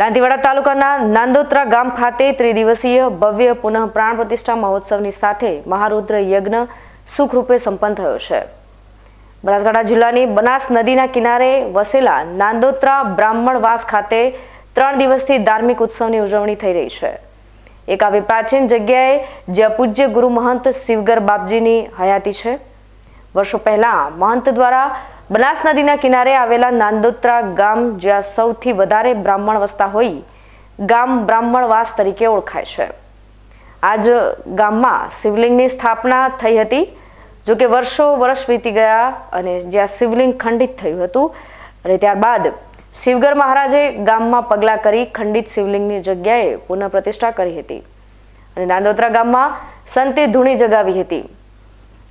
દાંતીવાડા તાલુકાના નાંદોત્રા ગામ ખાતે ત્રિદિવસીય ભવ્ય પુનઃ પ્રાણ પ્રતિષ્ઠા મહોત્સવની સાથે મહારુદ્ર યજ્ઞ સુખરૂપે સંપન્ન થયો છે. બનાસકાંઠા જિલ્લાની બનાસ નદીના કિનારે વસેલા નાંદોત્રા બ્રાહ્મણવાસ ખાતે ત્રણ દિવસથી ધાર્મિક ઉત્સવની ઉજવણી થઈ રહી છે. એક આવી પ્રાચીન જગ્યાએ જ્યાં પૂજ્ય ગુરુ મહંત શિવગર બાપજીની હયાતી છે. વર્ષો પહેલા મહંત દ્વારા બનાસ નદીના કિનારે આવેલા નાંદોત્રા ગામ, જ્યાં સૌથી વધારે બ્રાહ્મણ વસતા હોય, ગામ બ્રાહ્મણવાસ તરીકે ઓળખાય છે. આજ ગામમાં શિવલિંગની સ્થાપના થઈ હતી, જો કે વર્ષો વર્ષ વીતી ગયા અને જ્યાં શિવલિંગ ખંડિત થયું હતું અને ત્યારબાદ શિવગર મહારાજે ગામમાં પગલાં કરી ખંડિત શિવલિંગની જગ્યાએ પુનઃ પ્રતિષ્ઠા કરી હતી. અને નાંદોત્રા ગામમાં સંતે ધૂણી જગાવી હતી.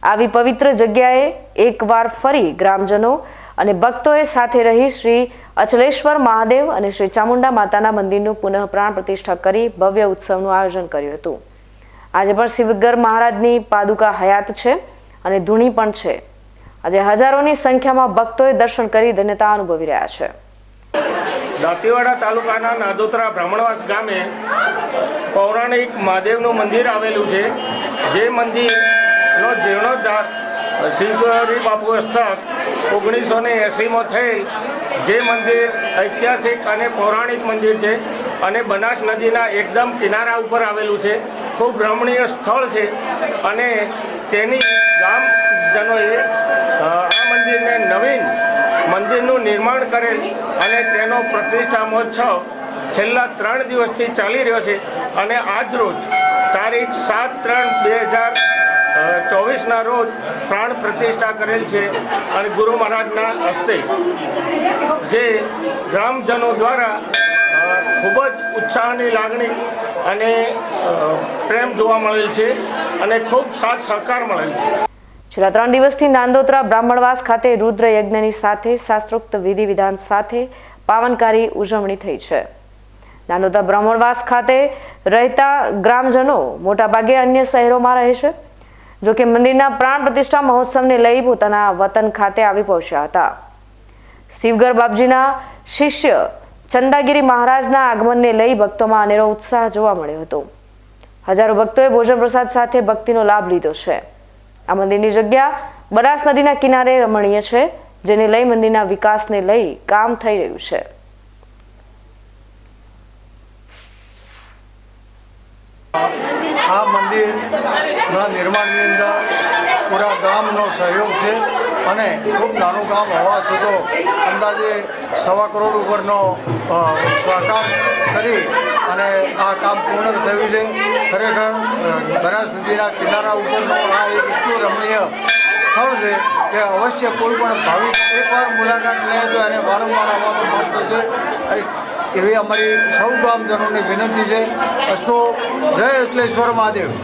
આવી પવિત્ર જગ્યાએ એકવાર ફરી ગ્રામજનો અને ભક્તોએ સાથે રહી શ્રી અચલેશ્વર મહાદેવ અને શ્રી ચામુંડા માતાના મંદિરનું પુનઃ પ્રાણ પ્રતિષ્ઠા કરી ભવ્ય ઉત્સવનું આયોજન કર્યું હતું. આજે પણ શિવગર મહારાજની પાદુકા હયાત છે અને ધૂણી પણ છે. આજે હજારોની સંખ્યામાં ભક્તોએ દર્શન કરી ધન્યતા અનુભવી રહ્યા છે. દાંતીવાડા તાલુકાના નાદોત્રા બ્રાહ્મણવાસ ગામે પૌરાણિક મહાદેવનું મંદિર આવેલું છે. જે મંદિરનો જીર્ણોદ્ધાર શિવગરી બાપુ હસ્તક ઓગણીસો ને એંસીમાં થયેલ જે મંદિર ઐતિહાસિક અને પૌરાણિક મંદિર છે અને બનાસ નદીના એકદમ કિનારા ઉપર આવેલું છે. ખૂબ રમણીય સ્થળ છે અને તેની ગામજનોએ આ મંદિરને નવીન મંદિરનું નિર્માણ કરેલ અને તેનો પ્રતિષ્ઠા મહોત્સવ છેલ્લા ત્રણ દિવસથી ચાલી રહ્યો છે. અને આજ રોજ તારીખ સાત ત્રણ બે હજાર ચોવીસના રોજ પ્રાણ પ્રતિષ્ઠા કરેલ છે અને ગુરુ મહારાજના હસ્તે. જે ગ્રામજનો દ્વારા ખૂબ જ ઉત્સાહની લાગણી અને પ્રેમ જોવા મળેલ છે અને ખૂબ સાથ સહકાર મળેલ છે. છેલ્લા ત્રણ દિવસથી નાંદોત્રા બ્રાહ્મણવાસ ખાતે રુદ્ર યજ્ઞની સાથે શાસ્ત્રોક્ત વિધિ વિધાન સાથે પાવનકારી ઉજવણી થઈ છે. નાંદોત્રા બ્રાહ્મણવાસ ખાતે રહેતા ગ્રામજનો મોટાભાગે અન્ય શહેરોમાં રહે છે. જો કે મંદિરના પ્રાણ પ્રતિષ્ઠા મહોત્સવને લઈ પોતાના વતન ખાતે આવી પહોંચ્યા હતા. શિવગર બાપજીના શિષ્ય ચંદાગીરી મહારાજના આગમનને લઈ ભક્તોમાં અનેરો ઉત્સાહ જોવા મળ્યો હતો. હજારો ભક્તોએ ભોજન પ્રસાદ સાથે ભક્તિનો લાભ લીધો છે. આ મંદિરની જગ્યા બનાસ નદીના કિનારે રમણીય છે, જેને લઈ મંદિરના વિકાસને લઈ કામ થઈ રહ્યું છે. આ મંદિરના નિર્માણની અંદર પૂરા ગામનો સહયોગ છે અને ખૂબ નાનું ગામ હોવા છતાં અંદાજે સવા કરોડ ઉપરનો સ્વાકાર કરી અને આ કામ પૂર્ણ થયું છે. ખરેખર બનાસ નદીના કિનારા ઉપરનો આ એક એટલું રમણીય સ્થળ છે કે અવશ્ય કોઈ પણ ભાવિક એકવાર મુલાકાત લે તો એને વારંવાર આવવાનું મહત્વ છે. એવી અમારી સૌ ગામજનોની વિનંતી છે. અસ્તો જય અચલેશ્વર મહાદેવ